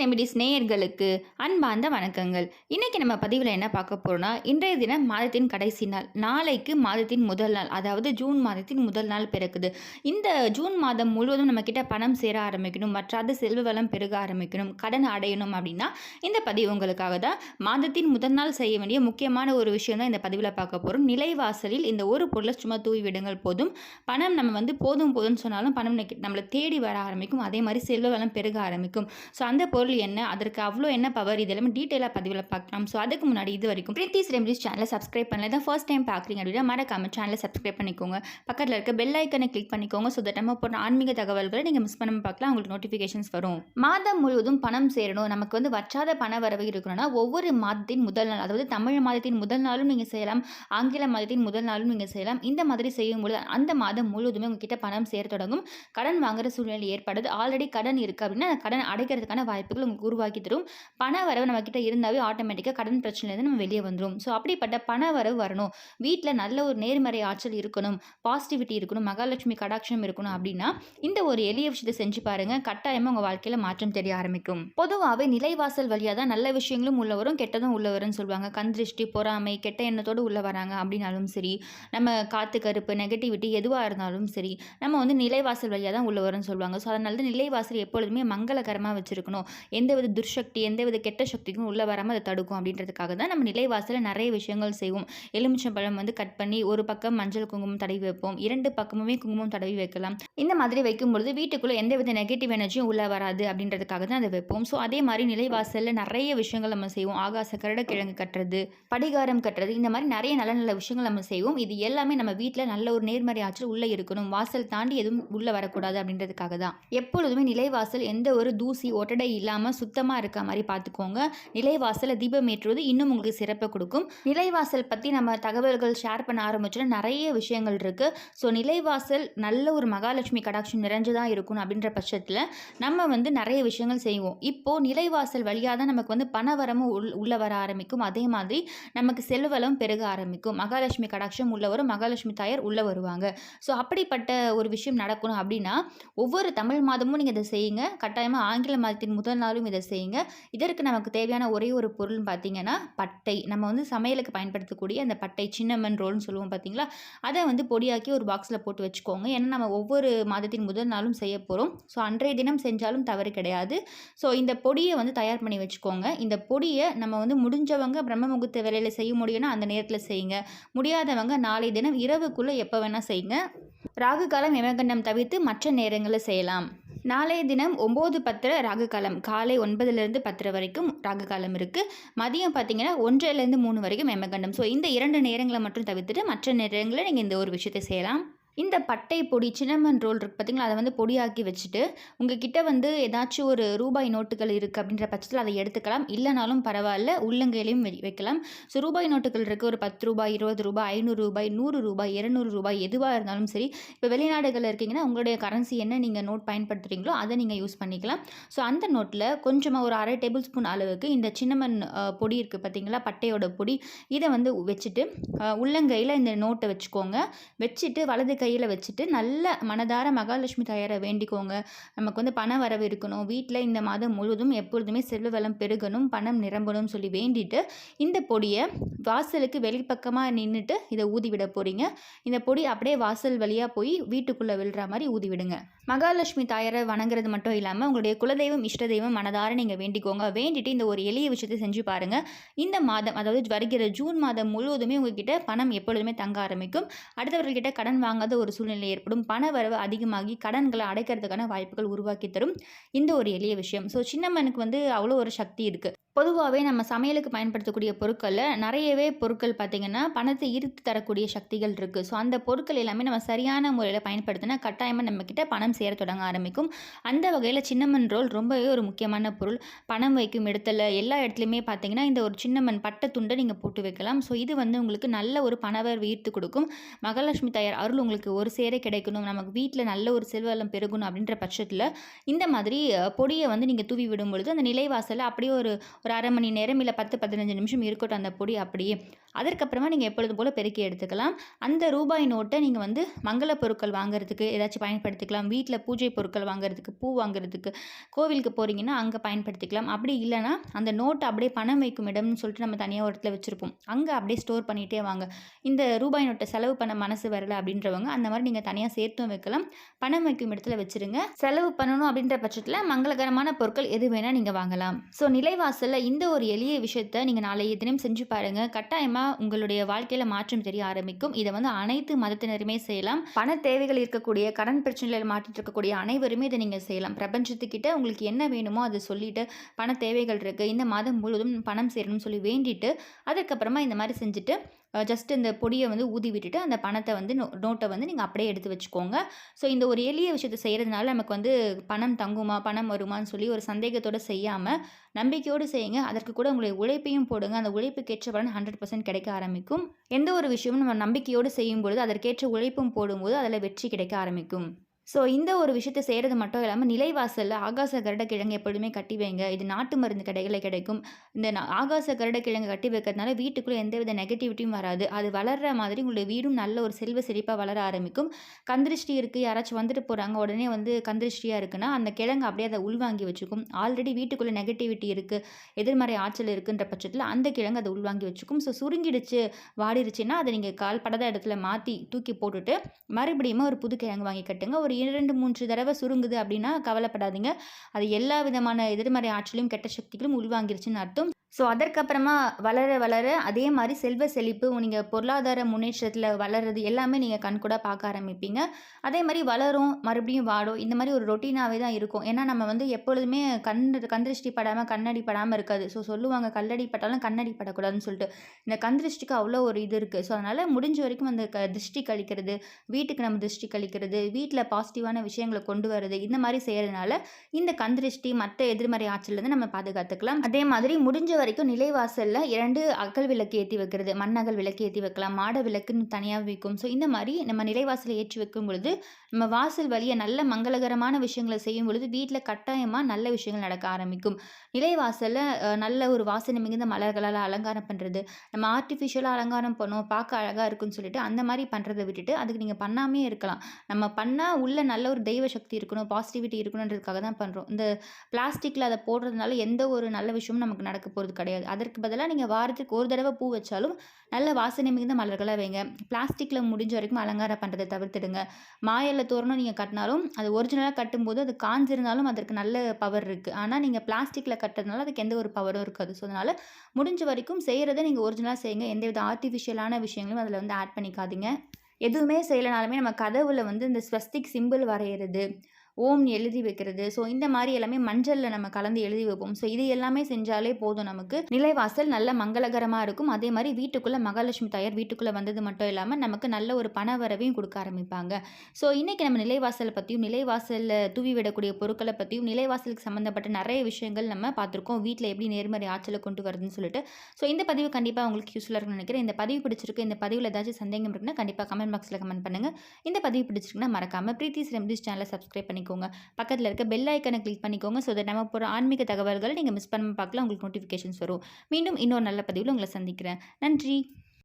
Remedies நேயர்களுக்கு அன்பார்ந்த வணக்கங்கள். இன்றைக்கி நம்ம பதிவில் என்ன பார்க்க போகிறோம்னா இன்றைய தினம் மாதத்தின் கடைசி நாள் நாளைக்கு மாதத்தின் முதல் நாள் அதாவது ஜூன் மாதத்தின் முதல் நாள் பிறக்குது. இந்த ஜூன் மாதம் முழுவதும் நம்மக்கிட்ட பணம் சேர ஆரம்பிக்கணும் மற்றாத செல்வ வளம் பெருக ஆரம்பிக்கணும் கடன் அடையணும் அப்படின்னா இந்த பதிவு உங்களுக்காக தான். மாதத்தின் முதல் நாள் செய்ய வேண்டிய முக்கியமான ஒரு விஷயம் தான் இந்த பதிவில் பார்க்க போகிறோம் நிலைவாசலில் இந்த ஒரு பொருளை சும்மா தூவி விடுங்கள் போதும். பணம் நம்ம வந்து போதும் போதும்னு சொன்னாலும் பணம் நம்மளை தேடி வர ஆரம்பிக்கும். அதே மாதிரி செல்வ வளம் பெருக ஆரம்பிக்கும். ஸோ அந்த பொருள் என்ன? அதற்கு அவ்வளோ என்ன பவர் இதெல்லாம் டீட்டெயிலாக பதிவில் பார்க்கலாம் ஸோ அதுக்கு முன்னாடி இது வரைக்கும் பிரீத்திஸ் ரெமடிஸ் சேனலை சப்ஸ்கிரைப் பண்ணல. தான் ஃபர்ஸ்ட் டைம் பார்க்குறீங்க அப்படின்னா மறக்காம சேனலை சப்ஸ்கிரைப் பண்ணிக்கோங்க. பக்கத்தில் இருக்க பெல் ஐக்கனை கிளிக் பண்ணிக்கோங்க. ஸோ தட் நம்ம போட்ட ஆன்மீக தகவல்களை நீங்கள் மிஸ் பண்ணாமல் பார்க்கலாம் உங்களுக்கு நோட்டிஃபிகேஷன்ஸ் வரும். மாதம் முழுவதும் பணம் சேரணும். நமக்கு வந்து வற்றாத பண வரவு இருக்கணும்னா ஒவ்வொரு மாதத்தின் முதல் நாள் அதாவது தமிழ் மாதத்தின் முதல் நாளும் நீங்கள் செய்யலாம். ஆங்கில மாதத்தின் முதல் நாளும் நீங்கள் செய்யலாம். இந்த மாதிரி செய்யும்போது அந்த மாதம் முழுவதுமே உங்ககிட்ட பணம் சேர தொடங்கும். கடன் வாங்குற சூழ்நிலை ஏற்படுது. ஆல்ரெடி கடன் இருக்குது அப்படின்னா கடன் அடைக்கிறதுக்கான வாய்ப்பு வாய்ப்புகள் உங்களுக்கு உருவாக்கி தரும். பண வரவு நம்ம கிட்ட இருந்தாவே ஆட்டோமேட்டிக்காக கடன் பிரச்சனையிலேருந்து நம்ம வெளியே வந்துடும் ஸோ அப்படிப்பட்ட பண வரவு வரணும். வீட்டில் நல்ல ஒரு நேர்மறை ஆற்றல் இருக்கணும். பாசிட்டிவிட்டி இருக்கணும். மகாலட்சுமி கடாட்சம் இருக்கணும் அப்படின்னா இந்த ஒரு எளிய விஷயத்தை செஞ்சு பாருங்க. கட்டாயமாக உங்கள் வாழ்க்கையில் மாற்றம் தெரிய ஆரம்பிக்கும். பொதுவாகவே நிலைவாசல் வழியாக தான் நல்ல விஷயங்களும் உள்ள வரும் கெட்டதும் உள்ள வரும்னு சொல்லுவாங்க. கந்திருஷ்டி பொறாமை கெட்ட எண்ணத்தோடு உள்ள வராங்க அப்படின்னாலும் சரி நம்ம காத்து கருப்பு நெகட்டிவிட்டி எதுவாக இருந்தாலும் சரி நம்ம வந்து நிலைவாசல் வழியாக தான் உள்ள வரும்னு சொல்லுவாங்க. ஸோ அதனால தான் நிலைவாசல் எப்பொழுதுமே மங்களகரமாக வச்சுருக்கணும். எந்தவித துர்சக்தி எந்தவித கெட்ட சக்திக்கும் உள்ளே வராமல் அதை தடுக்கும் அப்படின்றதுக்காக தான் நம்ம நிலைவாசலில் நிறைய விஷயங்கள் செய்வோம். எலுமிச்சம்பழம் வந்து கட் பண்ணி ஒரு பக்கம் மஞ்சள் குங்குமம் தடவி வைப்போம். இரண்டு பக்கமுமே குங்குமம் தடவி வைக்கலாம். இந்த மாதிரி வைக்கும்பொழுது வீட்டுக்குள்ளே எந்தவித நெகட்டிவ் எனர்ஜியும் உள்ளே வராது அப்படின்றதுக்காக தான் அதை வைப்போம். ஸோ அதே மாதிரி நிலைவாசலில் நிறைய விஷயங்கள் நம்ம செய்வோம். ஆகாச கரடக்கிழங்கு கட்டுறது படிகாரம் கட்டுறது இந்த மாதிரி நிறைய நல்ல நல்ல விஷயங்கள் நம்ம செய்வோம். இது எல்லாமே நம்ம வீட்டில் நல்ல ஒரு நேர்மறை ஆற்றல் உள்ளே இருக்கணும். வாசல் தாண்டி எதுவும் உள்ளே வரக்கூடாது அப்படின்றதுக்காக தான். எப்பொழுதுமே நிலைவாசல் எந்த ஒரு தூசி ஒட்டடை இல்லாமல் இல்லாமல் சுத்தமாக இருக்க மாதிரி பார்த்துக்கோங்க நிலைவாசலை தீபம் ஏற்றுவது இன்னும் உங்களுக்கு சிறப்பை கொடுக்கும். நிலைவாசல் பற்றி நம்ம தகவல்கள் ஷேர் பண்ண ஆரம்பிச்சோன்னா நிறைய விஷயங்கள் இருக்குது ஸோ நிலைவாசல் நல்ல ஒரு மகாலட்சுமி கடாட்சம் நிறைஞ்சதாக இருக்கணும் அப்படின்ற பட்சத்தில் நம்ம வந்து நிறைய விஷயங்கள் செய்வோம். இப்போது நிலைவாசல் வழியாக தான் நமக்கு வந்து பணவரமும் உள் உள்ளே வர ஆரம்பிக்கும். அதே மாதிரி நமக்கு செல்வலம் பெருக ஆரம்பிக்கும். மகாலட்சுமி கடாட்சம் உள்ள வரும் மகாலட்சுமி தாயார் உள்ளே வருவாங்க. ஸோ அப்படிப்பட்ட ஒரு விஷயம் நடக்கணும் அப்படின்னா ஒவ்வொரு தமிழ் மாதமும் நீங்கள் இதை செய்யுங்க. கட்டாயமாக ஆங்கில மாதத்தின் முதல் நாளும் இதை செய்யுங்க. இதற்கு நமக்கு தேவையான ஒரே ஒரு பொருள்னு பார்த்தீங்கன்னா பட்டை. நம்ம வந்து சமையலுக்கு பயன்படுத்தக்கூடிய அந்த பட்டை சின்னமன் ரோல்னு சொல்லுவோம் பார்த்தீங்களா? அதை வந்து பொடியாக்கி ஒரு பாக்ஸில் போட்டு வச்சுக்கோங்க. ஏன்னா நம்ம ஒவ்வொரு மாதத்தின் முதல் நாளும் செய்ய போகிறோம் ஸோ அன்றைய தினம் செஞ்சாலும் தவறு கிடையாது. ஸோ இந்த பொடியை வந்து தயார் பண்ணி வச்சுக்கோங்க. இந்த பொடியை நம்ம வந்து முடிஞ்சவங்க பிரம்ம முகூர்த்த வேலையில் செய்ய முடியும்னா அந்த நேரத்தில் செய்யுங்க. முடியாதவங்க நாளை தினம் இரவுக்குள்ளே எப்போ வேணால் செய்யுங்க. ராகு காலம் எமகண்டம் தவிர்த்து மற்ற நேரங்களில் செய்யலாம். நாளைய தினம் ஒம்பது பத்தரை ராகு காலம் காலை ஒன்பதுலேருந்து பத்தரை வரைக்கும் ராகு காலம் இருக்குது மதியம் பார்த்தீங்கன்னா ஒன்றிலேருந்து மூணு வரைக்கும் மெமகண்டம். ஸோ இந்த இரண்டு நேரங்களை மட்டும் தவிர்த்துட்டு மற்ற நேரங்களில் நீங்கள் இந்த ஒரு விஷயத்தை செய்யலாம். இந்த பட்டை பொடி சின்னமன் ரோல் இருக்குது பார்த்தீங்களா அதை வந்து பொடியாக்கி வச்சுட்டு உங்ககிட்ட வந்து ஏதாச்சும் ஒரு ரூபாய் நோட்டுகள் இருக்குது அப்படின்ற பட்சத்தில் அதை எடுத்துக்கலாம். இல்லைனாலும் பரவாயில்ல உள்ளங்கையிலையும் வைக்கலாம். ஸோ ரூபாய் நோட்டுகள் இருக்குது ஒரு பத்து ரூபாய் இருபது ரூபாய் ஐநூறு ரூபாய் நூறு ரூபாய் இரநூறு ரூபாய் எதுவாக இருந்தாலும் சரி இப்போ வெளிநாடுகளில் இருக்கீங்கன்னா உங்களுடைய கரன்சி என்ன நீங்கள் நோட் பயன்படுத்துகிறீங்களோ அதை நீங்கள் யூஸ் பண்ணிக்கலாம். ஸோ அந்த நோட்டில் கொஞ்சமாக ஒரு அரை டேபிள் ஸ்பூன் அளவுக்கு இந்த சின்னமன் பொடி இருக்குது பார்த்தீங்களா பட்டையோட பொடி இதை வந்து வச்சுட்டு உள்ளங்கையில் இந்த நோட்டை வச்சுக்கோங்க. வச்சுட்டு வலது கை கையில் வச்சுட்டு நல்ல மனதார மகாலட்சுமி தாயாரை வேண்டிக்கோங்க. நமக்கு வந்து பண வரவு இருக்கணும். வீட்டில் இந்த மாதம் முழுவதும் எப்பொழுதுமே செல்வ வளம் பெருகணும் பணம் நிரம்பணும்னு சொல்லி வேண்டிட்டு இந்த பொடியை வாசலுக்கு வெளிப்பக்கமாக நின்றுட்டு இதை ஊதி விட போகிறீங்க இந்த பொடி அப்படியே வாசல் வழியாக போய் வீட்டுக்குள்ளே விழுற மாதிரி ஊதி விடுங்க. மகாலட்சுமி தாயாரை வணங்குறது மட்டும் இல்லாமல் உங்களுடைய குலதெய்வம் இஷ்ட தெய்வம் மனதார நீங்கள் வேண்டிக்கோங்க. வேண்டிட்டு இந்த ஒரு எளிய விஷயத்தை செஞ்சு பாருங்கள் இந்த மாதம் அதாவது வருகிற ஜூன் மாதம் முழுவதுமே உங்ககிட்ட பணம் எப்பொழுதுமே தங்க ஆரம்பிக்கும். அடுத்தவர்கள்கிட்ட கடன் வாங்காத ஒரு சூழ்நிலை ஏற்படும். பண வரவு அதிகமாகி கடன்களை அடைக்கிறதுக்கான வாய்ப்புகள் உருவாக்கி தரும். இந்த ஒரு எளிய விஷயம். ஸோ சின்னம்மனுக்கு வந்து அவ்வளோ ஒரு சக்தி இருக்குது பொதுவாகவே நம்ம சமையலுக்கு பயன்படுத்தக்கூடிய பொருட்களில் நிறையவே பொருட்கள் பார்த்திங்கன்னா பணத்தை ஈர்த்து தரக்கூடிய சக்திகள் இருக்குது ஸோ அந்த பொருட்கள் எல்லாமே நம்ம சரியான முறையில் பயன்படுத்தினா கட்டாயமாக நம்மக்கிட்ட பணம் சேர தொடங்க ஆரம்பிக்கும். அந்த வகையில் சின்னமன் ரோல் ரொம்பவே ஒரு முக்கியமான பொருள். பணம் வைக்கும் இடத்துல எல்லா இடத்துலையுமே பார்த்திங்கன்னா இந்த ஒரு சின்னமன் பட்டை துண்டை நீங்கள் போட்டு வைக்கலாம். ஸோ இது வந்து உங்களுக்கு நல்ல ஒரு பணவர் ஈர்த்து கொடுக்கும். மகாலட்சுமி தாயார் அருள் உங்களுக்கு ஒரு சேர கிடைக்கணும். நமக்கு வீட்டில் நல்ல ஒரு செல்வலம் பெருகணும் அப்படின்ற பட்சத்தில் இந்த மாதிரி பொடியை வந்து நீங்கள் தூவி விடும் பொழுது அந்த நிலைவாசலில் அப்படியே ஒரு ஒரு அரை மணி நேரம் இல்லை பத்து பதினஞ்சு நிமிஷம் இருக்கட்டும் அந்த பொடி அப்படியே. அதற்கப்புறமா நீங்கள் எப்பொழுதும் போல் பெருக்கி எடுத்துக்கலாம். அந்த ரூபாய் நோட்டை நீங்கள் வந்து மங்கள பொருட்கள் வாங்குறதுக்கு ஏதாச்சும் பயன்படுத்திக்கலாம். வீட்டில் பூஜை பொருட்கள் வாங்குறதுக்கு பூ வாங்குறதுக்கு கோவிலுக்கு போகிறீங்கன்னா அங்கே பயன்படுத்திக்கலாம். அப்படி இல்லைன்னா அந்த நோட்டை அப்படியே பணம் வைக்கும் இடம்னு சொல்லிட்டு நம்ம தனியாக ஒரு இடத்துல வச்சுருப்போம். அங்கே அப்படியே ஸ்டோர் பண்ணிகிட்டே வாங்க. இந்த ரூபாய் நோட்டை செலவு பண்ண மனசு வரல அப்படின்றவங்க அந்த மாதிரி நீங்கள் தனியாக சேர்த்தும் வைக்கலாம். பணம் வைக்கும் இடத்துல வச்சுருங்க. செலவு பண்ணணும் அப்படின்ற பட்சத்தில் மங்களகரமான பொருட்கள் எது வேணால் நீங்கள் வாங்கலாம். ஸோ நிலைவாசலில் இந்த ஒரு எளிய விஷயத்தை நீங்கள் நாளைய தினம் செஞ்சு பாருங்கள் கட்டாயமாக உங்களுடைய வாழ்க்கையில் மாற்றம் தெரிய ஆரம்பிக்கும். இதை வந்து அனைத்து மதத்தினருமே செய்யலாம். பண தேவைகள் இருக்கக்கூடிய கடன் பிரச்சனையில் மாற்றிட்டு இருக்கக்கூடிய அனைவருமே இதை நீங்கள் செய்யலாம். பிரபஞ்சத்துக்கிட்ட உங்களுக்கு என்ன வேணுமோ அதை சொல்லிட்டு பண தேவைகள் இருக்குது இந்த மாதம் முழுவதும் பணம் சேரணும்னு சொல்லி வேண்டிட்டு அதுக்கப்புறமா இந்த மாதிரி செஞ்சுட்டு ஜஸ்ட் இந்த பொடியை வந்து ஊதி விட்டுட்டு அந்த பணத்தை வந்து நோ நோட்டை வந்து நீங்கள் அப்படியே எடுத்து வச்சுக்கோங்க. ஸோ இந்த ஒரு எளிய விஷயத்தை செய்கிறதுனால நமக்கு வந்து பணம் தங்குமா பணம் வருமான்னு சொல்லி ஒரு சந்தேகத்தோடு செய்யாமல் நம்பிக்கையோடு செய்யுங்க. அதற்கு கூட உங்களுடைய உழைப்பையும் போடுங்க. அந்த உழைப்புக்கேற்ற பலன் ஹண்ட்ரட் பர்சன்ட் கிடைக்க ஆரம்பிக்கும். எந்த ஒரு விஷயமும் நம்ம நம்பிக்கையோடு செய்யும் பொழுது அதற்கேற்ற உழைப்பும் போடும்போது அதில் வெற்றி கிடைக்க ஆரம்பிக்கும். ஸோ இந்த ஒரு விஷயத்தை செய்கிறது மட்டும் இல்லாமல் நிலைவாசலில் ஆகாச கருடக்கிழங்கு எப்பொழுதுமே கட்டி வைங்க. இது நாட்டு மருந்து கடைகளில் கிடைக்கும். இந்த ஆகாச கருடக்கிழங்கு கட்டி வைக்கிறதுனால வீட்டுக்குள்ளே எந்தவித நெகட்டிவிட்டியும் வராது. அது வளர்ற மாதிரி உங்களுடைய வீடும் நல்ல ஒரு செல்வ செழிப்பாக வளர ஆரம்பிக்கும். கந்திருஷ்டி இருக்குது யாராச்சும் வந்துட்டு போகிறாங்க உடனே வந்து கந்திருஷ்டியாக இருக்குன்னா அந்த கிழங்கு அப்படியே அதை உள்வாங்கி வச்சுக்கும். ஆல்ரெடி வீட்டுக்குள்ளே நெகட்டிவிட்டி இருக்குது எதிர்மறை ஆற்றல் இருக்குன்ற பட்சத்தில் அந்த கிழங்கு அதை உள்வாங்கி வச்சுக்கும். ஸோ சுருங்கிடுச்சு வாடிடுச்சுன்னா அதை நீங்கள் கால் படாத இடத்துல மாற்றி தூக்கி போட்டுட்டு மறுபடியும் ஒரு புது கிழங்கு வாங்கி கட்டுங்க. ஒரு இரண்டு மூன்று தடவை சுருங்குது அப்படின்னா கவலைப்படாதீங்க. அது எல்லா விதமான எதிர்மறை ஆற்றலையும் கெட்ட சக்திகளும் உள்வாங்கிருச்சுன்னு அர்த்தம். ஸோ அதற்கப்புறமா வளர வளர அதே மாதிரி செல்வ செழிப்பு நீங்கள் பொருளாதார முன்னேற்றத்தில் வளர்றது எல்லாமே நீங்கள் கண்கூட பார்க்க ஆரம்பிப்பீங்க. அதே மாதிரி வளரும் மறுபடியும் வாடும். இந்த மாதிரி ஒரு ரொட்டீனாகவே தான் இருக்கும். ஏன்னா நம்ம வந்து எப்பொழுதுமே கண் கந்திருஷ்டி படாமல் கண்ணடி படாமல் இருக்காது. ஸோ சொல்லுவாங்க கல்லடி பட்டாலும் கண்ணடி படக்கூடாதுன்னு சொல்லிட்டு. இந்த கந்திருஷ்டிக்கு அவ்வளோ ஒரு இது இருக்குது ஸோ அதனால் முடிஞ்ச வரைக்கும் அந்த க திருஷ்டி கழிக்கிறது வீட்டுக்கு நம்ம திருஷ்டி கழிக்கிறது வீட்டில் பா பாசிட்டிவான விஷயங்களை கொண்டு வருது இந்த மாதிரி செய்கிறதுனால இந்த கந்திருஷ்டி மற்ற எதிர்மறை ஆற்றலேருந்து நம்ம பாதுகாத்துக்கலாம். அதே மாதிரி முடிஞ்ச வரைக்கும் நிலைவாசலில் இரண்டு அகல் விளக்கு ஏற்றி வைக்கிறது. மண்ணகல் விளக்கு ஏற்றி வைக்கலாம். மாட விளக்குன்னு தனியாக வைக்கும். ஸோ இந்த மாதிரி நம்ம நிலைவாசலை ஏற்றி வைக்கும் பொழுது நம்ம வாசல் வழியை நல்ல மங்களகரமான விஷயங்களை செய்யும் பொழுது வீட்டில் கட்டாயமாக நல்ல விஷயங்கள் நடக்க ஆரம்பிக்கும். நிலைவாசலில் நல்ல ஒரு வாசனை மிகுந்த மலர்களால் அலங்காரம் பண்ணுறது நம்ம ஆர்டிஃபிஷியலாக அலங்காரம் பண்ணோம் பார்க்க அழகாக இருக்குன்னு சொல்லிட்டு அந்த மாதிரி பண்ணுறதை விட்டுட்டு அதுக்கு நீங்கள் பண்ணாமே இருக்கலாம். நம்ம பண்ணால் உள்ளே நல்ல ஒரு தெய்வ சக்தி இருக்கணும் பாசிட்டிவிட்டி இருக்கணுன்றதுக்காக தான் பண்ணுறோம் இந்த பிளாஸ்டிக்கில் அதை போடுறதுனால எந்த ஒரு நல்ல விஷயமும் நமக்கு நடக்க போகிறது கிடையாது. அதற்கு பதிலாக நீங்கள் வாரத்துக்கு ஒரு தடவை பூ வச்சாலும் நல்ல வாசனை மிகுந்த மலர்களாக வைங்க. பிளாஸ்டிக்கில் முடிஞ்ச வரைக்கும் அலங்காரம் பண்ணுறதை தவிர்த்துடுங்க. மாயல்ல தோரணம் நீங்கள் கட்டினாலும் அது ஒரிஜினலாக கட்டும்போது அது காஞ்சிருந்தாலும் அதற்கு நல்ல பவர் இருக்குது ஆனால் நீங்கள் பிளாஸ்டிக்கில் கட்டுறதுனால அதுக்கு எந்த ஒரு பவரும் இருக்காது. ஸோ அதனால் முடிஞ்ச வரைக்கும் செய்கிறத நீங்கள் ஒரிஜினலாக செய்யுங்க. எந்தவித ஆர்டிஃபிஷியலான விஷயங்களும் அதில் வந்து ஆட் பண்ணிக்காதீங்க. எதுவுமே செய்யலைனாலுமே நம்ம கதவுல வந்து இந்த ஸ்வஸ்திக் சிம்பிள் வரைகிறது ஓம்னு எழுதி வைக்கிறது. ஸோ இந்த மாதிரி எல்லாமே மஞ்சளில் நம்ம கலந்து எழுதி வைப்போம். ஸோ இது எல்லாமே செஞ்சாலே போதும் நமக்கு. நிலைவாசல் நல்ல மங்களகரமாக இருக்கும். அதே மாதிரி வீட்டுக்குள்ளே மகாலட்சுமி தாயார் வீட்டுக்குள்ளே வந்தது மட்டும் இல்லாமல் நமக்கு நல்ல ஒரு பண வரவையும் கொடுக்க ஆரம்பிப்பாங்க. ஸோ இன்றைக்கி நம்ம நிலைவாசலை பற்றியும் நிலைவாசலில் தூவி விடக்கூடிய பொருட்களை பற்றியும் நிலைவாசலுக்கு சம்மந்தப்பட்ட நிறைய விஷயங்கள் நம்ம பார்த்துருக்கோம். வீட்டில் எப்படி நேர்மறை ஆற்றலை கொண்டு வருதுன்னு சொல்லிட்டு. ஸோ இந்த பதிவு கண்டிப்பாக உங்களுக்கு யூஸ்ஃபுல்லாக இருக்கும்னு நினைக்கிறேன். இந்த பதிவு பிடிச்சிருக்கு இந்த பதிவில் ஏதாச்சும் சந்தேகம் இருக்குன்னா கண்டிப்பாக கமெண்ட் பாக்ஸில் கமெண்ட் பண்ணுங்கள் இந்த பதிவு பிடிச்சிருக்குன்னா மறக்காமல் ப்ரீத்திஸ் ரெம்டிஸ் சேனலை சப்ஸ்கிரைப் பண்ணிக்கோங்க. பக்கத்தில் இருக்க பெல் ஐக்கனை கிளிக் பண்ணிக்கோங்க. ஸோ தட் நம்ம போகிற ஆன்மீக தகவல்களை நீங்கள் மிஸ் பண்ணாமல் பார்க்கலாம் உங்களுக்கு நோட்டிஃபிகேஷன்ஸ் வரும். மீண்டும் இன்னொரு நல்ல பதிவில் உங்களை சந்திக்கிறேன். நன்றி.